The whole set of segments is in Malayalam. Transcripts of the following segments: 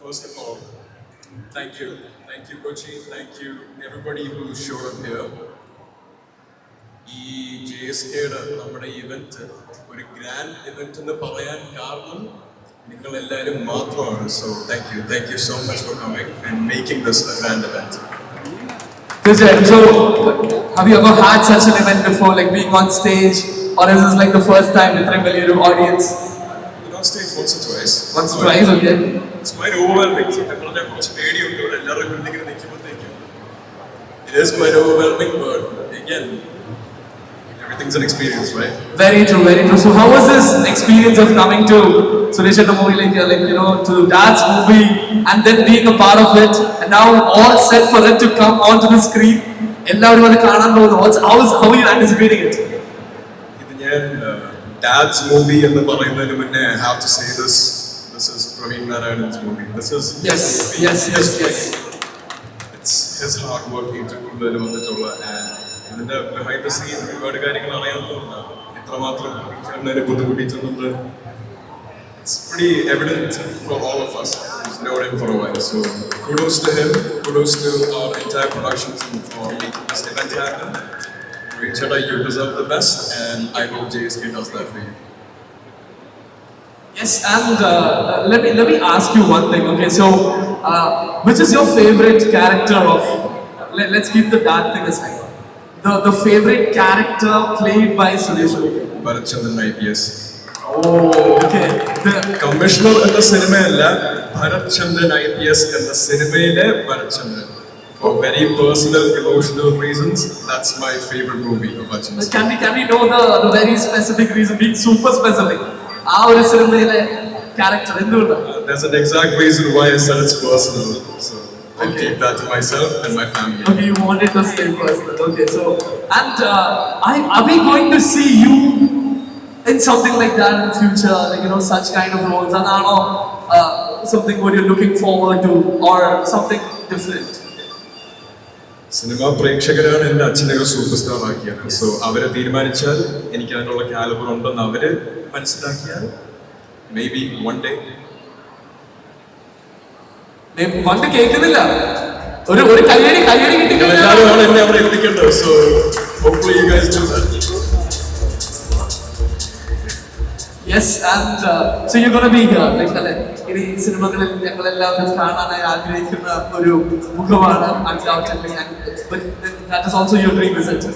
First of all, thank you. Thank you, Kochi. Thank you, everybody who showed up here. ഈ ജെ എസ് കെയുടെ നമ്മുടെ ഇവൻറ്റ് ഒരു ഗ്രാൻഡ് ഇവൻറ്റ് എന്ന് പറയാൻ കാരണം നിങ്ങൾ എല്ലാവരും മാത്രമാണ് so thank you thank you so much for coming and making this grand event തീർച്ചയായിട്ടും so have you ever had an event before like being on stage or is this like the first time ഇത്രയും three million audience once or twice. once or twice okay It's quite overwhelming. സത്യം പറഞ്ഞാൽ കുറച്ച് പേടിയുണ്ട് ഇവിടെ എല്ലാവരുടെ മുന്നിൽ ഇങ്ങനെ നിൽക്കുമ്പോഴത്തേക്കും. It is quite overwhelming, but again, everything's an experience, right? very true very true so how was this experience of coming to Suresh the movie like, uh, like you know to Dad's movie and then being a part of it and now all set for it to come onto the screen എല്ലാവരും അത് കാണാൻ പോകുന്നു What's- how is how are you anticipating it ഇത് ഞാൻ ഡാഡ്സ് മൂവി എന്ന് പറയുന്നതിന് മുന്നേ I have to say this this is Praveen Narayanan's movie this is yes yes yes yes it's his hard work ഏറ്റവും കൂടുതൽ വന്നിട്ടുള്ള ആൻഡ് ഇതിന്റെ ബിഹൈൻഡ് ദ സീൻ ഒരുപാട് കാര്യങ്ങൾ അറിയാവുന്നതുകൊണ്ട് ഇത്രമാത്രം ചേട്ടനെ ബുദ്ധിമുട്ടിയിട്ടുള്ളത് It's pretty evident for all of us who's known him for a while. So kudos to him, kudos to our entire production team for making this event happen. Richard, you deserve the best, and I hope JSK does that for you. Yes, and uh, let me let me ask you one thing. Okay, so uh, which is your favorite character of? Let, let's keep the dad thing aside. The the favorite character played by Suresh Gopi. Bharat Chandran IPS. Oh, okay. The, commissioner എന്ന സിനിമയല്ല Bharat Chandran I P S എന്ന സിനിമയിലെ ഭരത് ചന്ദ്രൻ For very personal, emotional reasons, that's my favorite movie of Bachchan's. can we can we know the the very specific reason? Being super specific. ആ ഒരു സിനിമയിലെ ക്യാരക്ടർ എന്തുകൊണ്ടാണ് Uh, there's an exact reason why I said it's personal. So I'll keep that to myself and my family. Okay, you wanted to stay personal. Okay, so and uh, I, are we going to see you in something like that in future? Like you know, such kind of roles, and I don't know uh, something what you're looking forward to, or something different. Cinema പ്രേക്ഷകരാണ് എന്റെ അച്ഛനൊക്കെ സൂപ്പർ സ്റ്റാർ ആക്കിയത് സോ അവരെ തീരുമാനിച്ചാൽ എനിക്ക് അതിനുള്ള കാലബർ ഉണ്ടെന്ന് അവർ മനസ്സിലാക്കിയാൽ മേ ബി വൺ ഡേ പണ്ട് കേൾക്കുന്നില്ല. ഒരു ഒരു കയ്യടി കയ്യടി കിട്ടിയിട്ടില്ല എല്ലാവരും എന്നെ അവിടെ എത്തിക്കേണ്ടത്. So hopefully you guys do that. Yes and so you gonna be here like അല്ലെ ഇനി സിനിമകളിൽ ഞങ്ങൾ എല്ലാവരും കാണാനായി ആഗ്രഹിക്കുന്ന ഒരു മുഖമാണ് undoubtedly and that is also your dream is it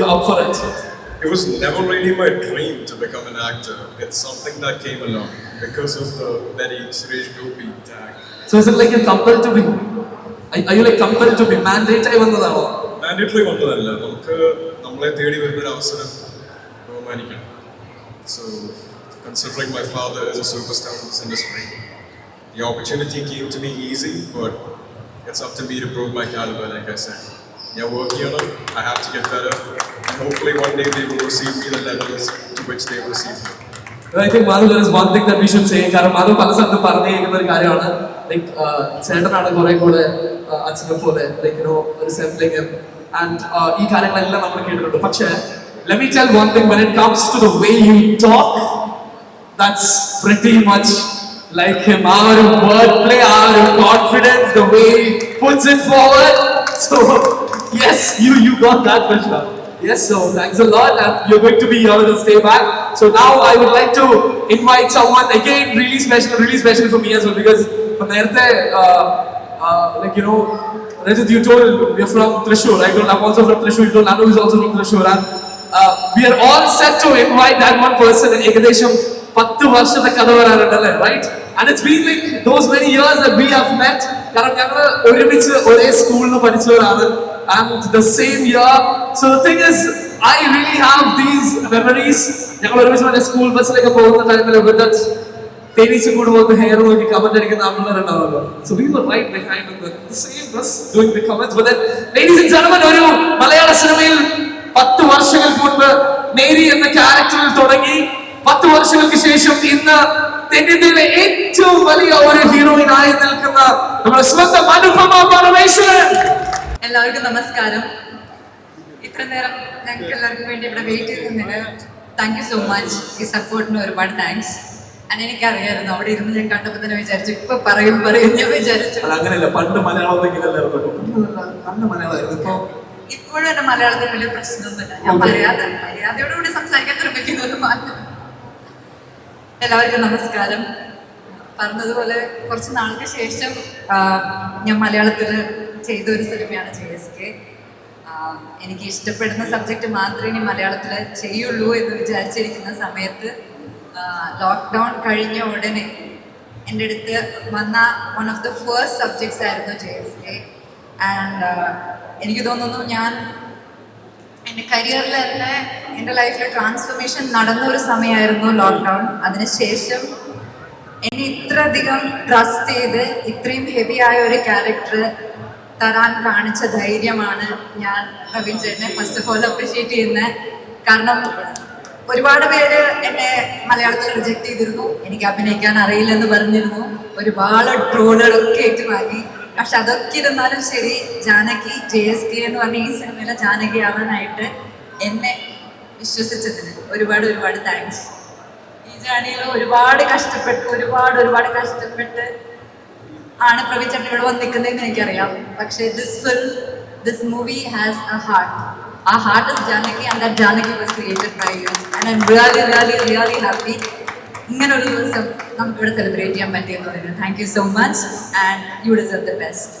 you up for it It was never really my dream to become an actor. It's something that came along because of the very Suresh Gopi tag. So is it like you're compelled to be? Are, are you like compelled to be? Mandate ആയി വന്നതാണോ? മാൻഡേറ്ററി വന്നതല്ല നമുക്ക് നമ്മളെ തേടി വരുന്ന ഒരു അവസരം ബഹുമാനിക്കണം so considering my father is a superstar in this industry the opportunity came to me easy but it's up to me to prove my caliber like I said yeah work ചെയ്യണം I have to get better and hopefully one day they will receive me the levels to which they received me I think Madhu, there is one thing that we should say. കാരണം മാധു പല സ്ഥലത്തും പറഞ്ഞു കേൾക്കുന്ന ഒരു കാര്യമാണ് ലൈക്ക് ചേട്ടനാണ് കുറെ കൂടെ uh, അച്ഛനെ പോലെ ലൈക്ക് യുനോ ഒരു സെംപ്ലിംഗ് ആൻഡ് ഈ കാര്യങ്ങളെല്ലാം നമ്മൾ കേട്ടിട്ടുണ്ട് പക്ഷേ let me tell one thing when it comes to the way you talk that's pretty much like him. Our wordplay, our confidence, the way he puts it forward. So, yes, you, you got that, Vishwa. Yes, so thanks a lot. And you're going to be here with us, stay back. So now I would like to invite someone again, really special, really special for me as well because from Nerte, uh, uh, like you know, Rajat, you told we're from Trishur. I told I'm also from Trishur. You told Nanu is also from Trishur. And uh, we are all set to invite that one person in Ekadesham പത്ത് വർഷത്തെ കഥ വരാനുണ്ടല്ലേ right and it's been like those many years that we have met കാരണം ഞങ്ങൾ ഒരുമിച്ച് ഒരേ സ്കൂളിൽ പഠിച്ചവരാണ് and the same year so the thing is I really have these memories ഞങ്ങൾ ഒരുമിച്ച് മറ്റേ സ്കൂൾ ബസ്സിലൊക്കെ പോകുന്ന ടൈമിൽ വിത്ത് തേനീച്ച കൂട് പോകുന്ന ഹെയർ നോക്കി കമന്റ് അടിക്കുന്ന ആൾക്കാരുണ്ടാവുമല്ലോ so we were right behind the same bus doing the comments but ladies and gentlemen ഒരു മലയാള സിനിമയിൽ പത്ത് വർഷങ്ങൾക്ക് മുൻപ് മേരി എന്ന ക്യാരക്ടറിൽ തുടങ്ങി പത്ത് വർഷങ്ങൾക്ക് ശേഷം ഇന്ന് തെന്നിന്ത്യയിലെ ഏറ്റവും വലിയ ഒരു ഹീറോയിൻ ആയി നിൽക്കുന്ന നമ്മുടെ സ്വന്തം അനുപമ പരമേശ്വരൻ. എല്ലാവർക്കും നമസ്കാരം. ഇത്ര നേരം ഞങ്ങൾക്ക് എല്ലാവർക്കും വേണ്ടി ഇവിടെ വെയിറ്റ് ചെയ്തതിന് താങ്ക് യു സോ മച്ച് ഈ സപ്പോർട്ടിന് ഒരുപാട് താങ്ക്സ് and എനിക്കറിയായിരുന്നു അവിടെ ഇരുന്ന് ഞാൻ കണ്ടപ്പോൾ തന്നെ വിചാരിച്ചു ഇപ്പൊ പറയും പറയും ഞാൻ വിചാരിച്ചു. അങ്ങനെയല്ല പണ്ട് മലയാളം ഇപ്പോഴും എന്റെ മലയാളത്തിൽ വലിയ പ്രശ്നമൊന്നുമില്ല. ഞാൻ. മര്യാദ മര്യാദയോടുകൂടി സംസാരിക്കാൻ ശ്രമിക്കുന്നത് മാത്രം എല്ലാവർക്കും നമസ്കാരം. പറഞ്ഞതുപോലെ കുറച്ച് നാൾക്ക് ശേഷം ഞാൻ മലയാളത്തിൽ ചെയ്ത ഒരു സിനിമയാണ് ജെ എസ് കെ. എനിക്ക് ഇഷ്ടപ്പെടുന്ന സബ്ജക്റ്റ് മാത്രമേ ഇനി മലയാളത്തിൽ ചെയ്യുള്ളൂ എന്ന് വിചാരിച്ചിരിക്കുന്ന സമയത്ത് ലോക്ക്ഡൗൺ കഴിഞ്ഞ ഉടനെ എന്റെ അടുത്ത് വന്ന one of the first subjects ആയിരുന്നു ജെ എസ് കെ. ആൻഡ് എനിക്ക് തോന്നുന്നു ഞാൻ എന്റെ കരിയറിൽ തന്നെ എന്റെ ലൈഫിൽ ട്രാൻസ്ഫോർമേഷൻ നടന്ന ഒരു സമയമായിരുന്നു ലോക്ക്ഡൗൺ അതിനുശേഷം എന്നെ ഇത്രയധികം ട്രസ്റ്റ് ചെയ്ത് ഇത്രയും ഹെവി ആയ ഒരു ക്യാരക്ടർ തരാൻ കാണിച്ച ധൈര്യമാണ് ഞാൻ പ്രവീൺ ചേട്ടനെ ഫസ്റ്റ് ഓഫ് ഓൾ അപ്രീഷിയേറ്റ് ചെയ്യുന്നത് കാരണം ഒരുപാട് പേര് എന്നെ മലയാളത്തിൽ റിജക്റ്റ് ചെയ്തിരുന്നു. എനിക്ക് അഭിനയിക്കാൻ അറിയില്ലെന്ന് പറഞ്ഞിരുന്നു. ഒരുപാട് ട്രോളുകളൊക്കെ ഏറ്റുവാങ്ങി പക്ഷെ അതൊക്കെ ഇരുന്നാലും ശരി ജാനകി ജെ എസ് കെ എന്ന് പറഞ്ഞ ഈ സിനിമയിലെ ജാനകി ആവാനായിട്ട് എന്നെ വിശ്വസിച്ചതിന് ഒരുപാട് ഒരുപാട് താങ്ക്സ് ഈ ജേണിയിൽ ഒരുപാട് കഷ്ടപ്പെട്ട് ഒരുപാട് ഒരുപാട് കഷ്ടപ്പെട്ട് ആണ് പ്രവീൺ ചേട്ടൻ ഇവിടെ വന്ന് നിൽക്കുന്നതെന്ന് എനിക്കറിയാം. പക്ഷേ this fill this movie has a heart ആ heart is Janaki and that Janaki was created by you and I am really really really happy ഇങ്ങനെ ഒരു ദിവസം നമുക്കിവിടെ സെലിബ്രേറ്റ് ചെയ്യാൻ പറ്റിയെന്നുള്ളതിന് thank you so much and you deserve the best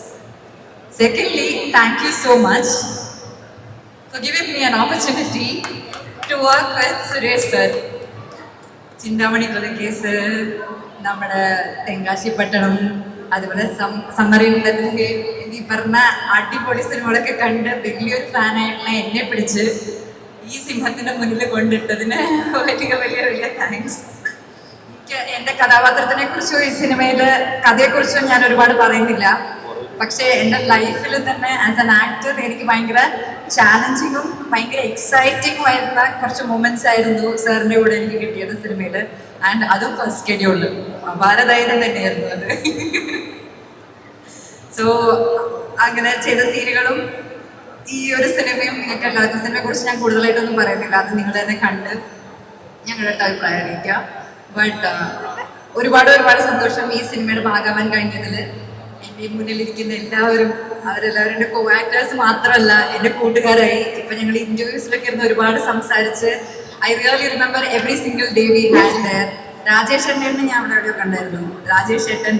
secondly thank you so much for giving me an opportunity to work with Suresh sir Chinthamani Kolacase നമ്മുടെ തെങ്കാശി പട്ടണം അതുപോലെ സമ്മറിൻ ഈ പറഞ്ഞ അടിപൊളി സിനിമകളൊക്കെ കണ്ട് വലിയൊരു ഫാനായിട്ടുള്ള എന്നെ പിടിച്ച് ഈ സിംഹത്തിന്റെ മുന്നിൽ കൊണ്ടിട്ടതിന് വലിയ വലിയ വലിയ താങ്ക്സ് എന്റെ കഥാപാത്രത്തിനെ കുറിച്ചോ ഈ സിനിമയിൽ കഥയെ കുറിച്ചോ ഞാൻ ഒരുപാട് പറയുന്നില്ല. പക്ഷേ എന്റെ ലൈഫിൽ തന്നെ ആസ് എൻ ആക്ടർ എനിക്ക് ഭയങ്കര ചാലഞ്ചിങ്ങും ഭയങ്കര എക്സൈറ്റിംഗും ആയിട്ടുള്ള കുറച്ച് മൊമെന്റ്സ് ആയിരുന്നു സാറിന്റെ കൂടെ എനിക്ക് കിട്ടിയത് സിനിമയിൽ ആൻഡ് അതും ഫസ്റ്റ് ഷെഡ്യൂളിൽ ഭാരതായുധം തന്നെയായിരുന്നു അത്. സോ അങ്ങനെ ചെയ്ത സീനുകളും ഈ ഒരു സിനിമയും നിങ്ങൾക്ക് എല്ലാവർക്കും സിനിമയെ കുറിച്ച് ഞാൻ കൂടുതലായിട്ടൊന്നും പറയുന്നില്ല. അത് നിങ്ങൾ തന്നെ കണ്ട് ഞങ്ങളുടെ അഭിപ്രായം അറിയിക്കുക ബട്ട് ഒരുപാട് ഒരുപാട് സന്തോഷം ഈ സിനിമയുടെ ഭാഗമാവാൻ കഴിഞ്ഞതിൽ. എന്റെ മുന്നിലിരിക്കുന്ന എല്ലാവരും അവരെല്ലാവരും എന്റെ കോ ആക്ടേഴ്സ് മാത്രമല്ല എന്റെ കൂട്ടുകാരായി. ഇപ്പം ഞങ്ങൾ ഇന്റർവ്യൂസിലൊക്കെ ഇരുന്ന് ഒരുപാട് സംസാരിച്ച് I really remember every single day we had there Rajesh ഏട്ടനെ ഞാൻ അവിടെ എവിടെയോ കണ്ടായിരുന്നു. രാജേഷ് ഏട്ടൻ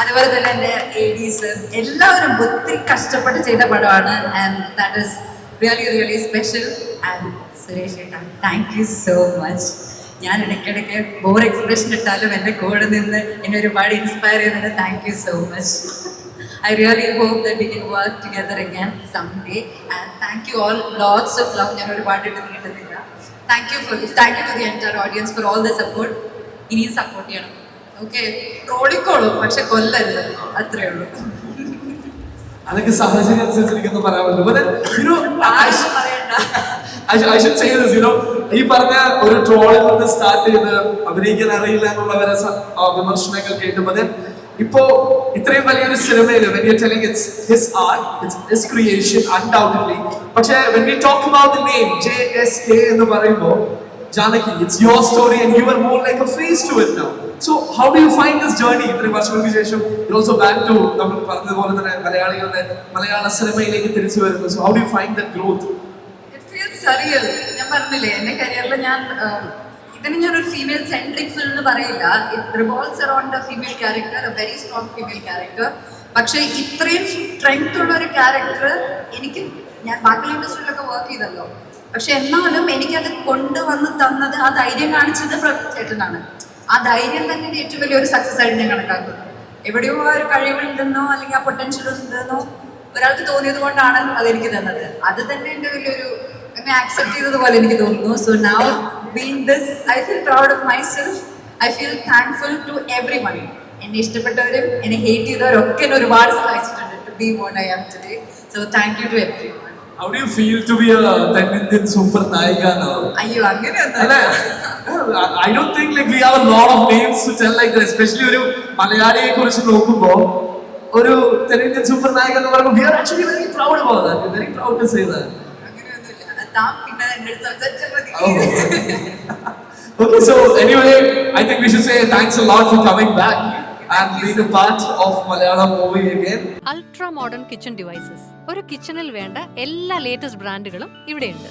അതുപോലെ തന്നെ എന്റെ എഡീസ് എല്ലാവരും ഒത്തിരി കഷ്ടപ്പെട്ട് ചെയ്ത പടമാണ്. And that is really really special and Suresh ഏട്ടൻ താങ്ക് യു സോ മച്ച് ഞാൻ ഇടയ്ക്കിടയ്ക്ക് ബോർ എക്സ്പ്രഷൻ ഇട്ടാലും എന്റെ കൂടെ നിന്ന് എന്നെ ഒരുപാട് ഇൻസ്പയർ ചെയ്യുന്നത് thank you so much I really hope that we can work together again some day and thank you all lots of love ഞാൻ ഒരുപാട് ഇട്ട് നീട്ടുന്നില്ല thank you for thank you to the entire audience for all the support ഇനിയും സപ്പോർട്ട് ചെയ്യണം. ഓക്കെ ട്രോളിക്കോളൂ പക്ഷെ കൊല്ലരുത്. അത്രേ ഉള്ളൂ. അതൊക്കെ സാഹചര്യം അനുസരിച്ചിരിക്കുന്നു പറയാൻ പറ്റും I, ആരും പറയണ്ട. ഈ പറഞ്ഞ ഒരു ട്രോളിൽ നിന്ന് സ്റ്റാർട്ട് ചെയ്ത് അഭിനയിക്കാൻ അറിയില്ല എന്നുള്ളവരെ വിമർശനങ്ങൾ കേട്ടുമ്പോൾ ഇപ്പോ ഇത്രയും വലിയൊരു സിനിമയിലോ Janaki it's your story and your more like a face to it now so how do you find this journey ഇത്രയും വർഷങ്ങൾക്ക് ശേഷം ഓൾസോ ബാക്ക് ടു നമ്മൾ പറഞ്ഞതുപോലെ തന്നെ മലയാളികളുടെ മലയാള സിനിമയിലേക്ക് തിരിച്ചു വരുന്നു. So how do you find the growth surreal ഞാൻ പറഞ്ഞില്ലേ എന്റെ കരിയറിൽ ഞാൻ ഇതിന് ഞാൻ ഒരു ഫീമെയിൽ സെൻട്രിക്സ് എന്ന് പറയില്ല. It revolves around a female character a very strong female character പക്ഷേ ഇത്രയും സ്ട്രെങ്ത് ഉള്ള ഒരു ക്യാരക്ടർ എനിക്ക് ഞാൻ ബാക്കി ഇൻഡസ്ട്രിയിലൊക്കെ വർക്ക് ചെയ്തല്ലോ. പക്ഷെ എന്നാലും എനിക്കത് കൊണ്ടുവന്ന് തന്നത് ആ ധൈര്യം കാണിച്ചത് ചേട്ടനാണ്. ആ ധൈര്യം തന്നെ ഏറ്റവും വലിയൊരു സക്സസ് ആയിട്ട് ഞാൻ കണക്കാക്കുന്നു എവിടെയോ ആ ഒരു കഴിവുണ്ടെന്നോ അല്ലെങ്കിൽ ആ പൊട്ടൻഷ്യൽ ഉണ്ടെന്നോ ഒരാൾക്ക് തോന്നിയത് കൊണ്ടാണ് അത് എനിക്ക് തന്നത്. അത് തന്നെ എന്റെ വലിയൊരു എന്നെ ആക്സെപ്റ്റ് ചെയ്തത് പോലെ എനിക്ക് തോന്നുന്നു so now being this I feel proud of myself I feel thankful to everyone എന്നെ ഇഷ്ടപ്പെട്ടവരും എന്നെ ഹേറ്റ് ചെയ്തവരും ഒക്കെ എന്നെ ഒരുപാട് സഹായിച്ചിട്ടുണ്ട് to be what I am today so thank you to everyone How do you feel to be a Tenindian super Naika now? അയ്യോ അങ്ങനെയൊന്നും? I don't think like we have a lot of names to tell like that, especially ഒരു മലയാളിയെ കുറിച്ച് നോക്കുമ്പോ ഒരു തെന്നിന്ത്യൻ സൂപ്പർ നായിക എന്ന് പറയുമ്പോൾ we are actually very proud about that. We're very proud to say that. അങ്ങനെയൊന്നുമില്ല താൻ പിന്നെ എന്റെ അടുത്ത് സംസാരിച്ചാൽ Oh. മതി Okay, so anyway, I think we should say thanks a lot for coming back and being a part of Malayalam movie again. Ultra modern kitchen devices ഒരു കിച്ചണിൽ വേണ്ട എല്ലാ ലേറ്റസ്റ്റ് ബ്രാൻഡുകളും ഇവിടെയുണ്ട്